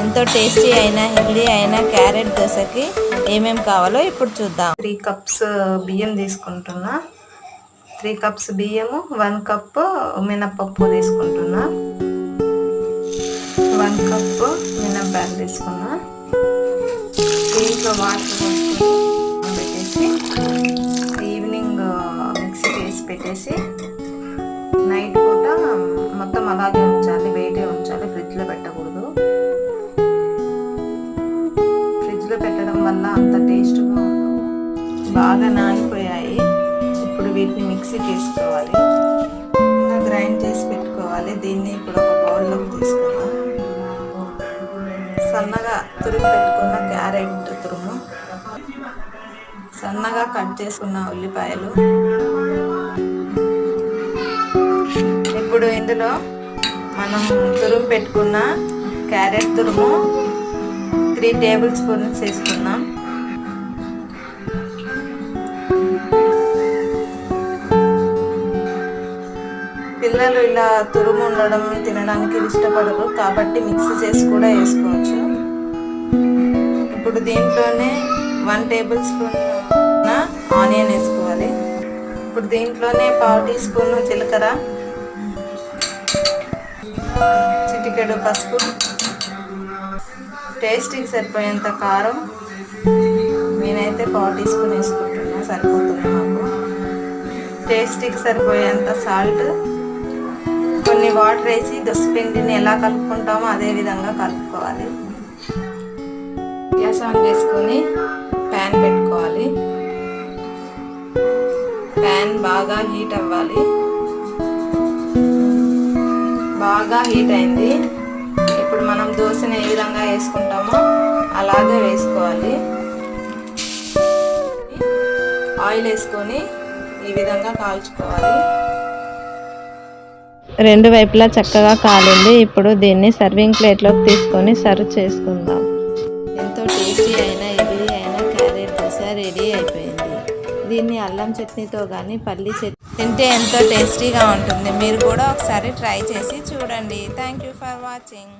ఎంతో టేస్టీ అయిన హెల్దీ అయిన క్యారెట్ దోశకి ఏమేమి కావాలో ఇప్పుడు చూద్దాం. త్రీ కప్స్ బియ్యం తీసుకుంటున్నా. త్రీ కప్స్ బియ్యము వన్ కప్ మినప్పప్పు తీసుకుంటున్నా. వన్ కప్ మినప్పాలు తీసుకున్నా. దీంట్లో వాటర్ పెట్టేసి ఈవినింగ్ మిక్సీకి వేసి పెట్టేసి నైట్ పూట మొత్తం అలాగే ఉంచాలి బయటే ఉంచాలి. వల్ల అంత టేస్ట్గా ఉండవు. బాగా నానిపోయాయి. ఇప్పుడు వీటిని మిక్సీకి వేసుకోవాలి ఇంకా గ్రైండ్ చేసి పెట్టుకోవాలి. దీన్ని ఇప్పుడు ఒక బౌల్లోకి తీసుకుందాం. సన్నగా తురుము పెట్టుకున్న క్యారెట్ తురుము. సన్నగా కట్ చేసుకున్న ఉల్లిపాయలు. ఇప్పుడు ఇందులో మనం తురుము పెట్టుకున్న క్యారెట్ తురుము. త్రీ టేబుల్ స్పూన్స్ వేసుకున్నాం. పిల్లలు ఇలా తురుము ఉండడం తినడానికి ఇష్టపడరు కాబట్టి మిక్స్ చేసి కూడా వేసుకోవచ్చు. ఇప్పుడు దీంట్లోనే వన్ టేబుల్ స్పూన్ ఆనియన్ వేసుకోవాలి. ఇప్పుడు దీంట్లోనే పావు టీ స్పూన్ జీలకర్ర చిటికెడు పసుపు టేస్ట్కి సరిపోయేంత కారం నేనైతే పావు టీ స్పూన్ వేసుకుంటున్నా సరిపోతుంది మాకు. టేస్ట్కి సరిపోయేంత సాల్ట్ కొన్ని వాటర్ వేసి దొసపిండిని ఎలా కలుపుకుంటామో అదే విధంగా కలుపుకోవాలి. గ్యాస్ ఆన్ చేసుకొని ప్యాన్ పెట్టుకోవాలి. ప్యాన్ బాగా హీట్ అవ్వాలి. బాగా హీట్ అయింది. ఇప్పుడు మనం దోశని ఏ విధంగా వేసుకుంటామో అలాగే వేసుకోవాలి. ఆయిల్ వేసుకొని ఈ విధంగా కాల్చుకోవాలి. రెండు వైపులా చక్కగా కాలింది. ఇప్పుడు దీన్ని సర్వింగ్ ప్లేట్లోకి తీసుకొని సర్వ్ చేసుకుందాం. ఎంతో టేస్టీ అయిన ఇడ్లీ అయిన క్యారెట్ దోశ రెడీ అయిపోయింది. దీన్ని అల్లం చట్నీతో కానీ పల్లి చట్నీ తింటే ఎంతో టేస్టీగా ఉంటుంది. మీరు కూడా ఒకసారి ట్రై చేసి చూడండి. Thank you for watching.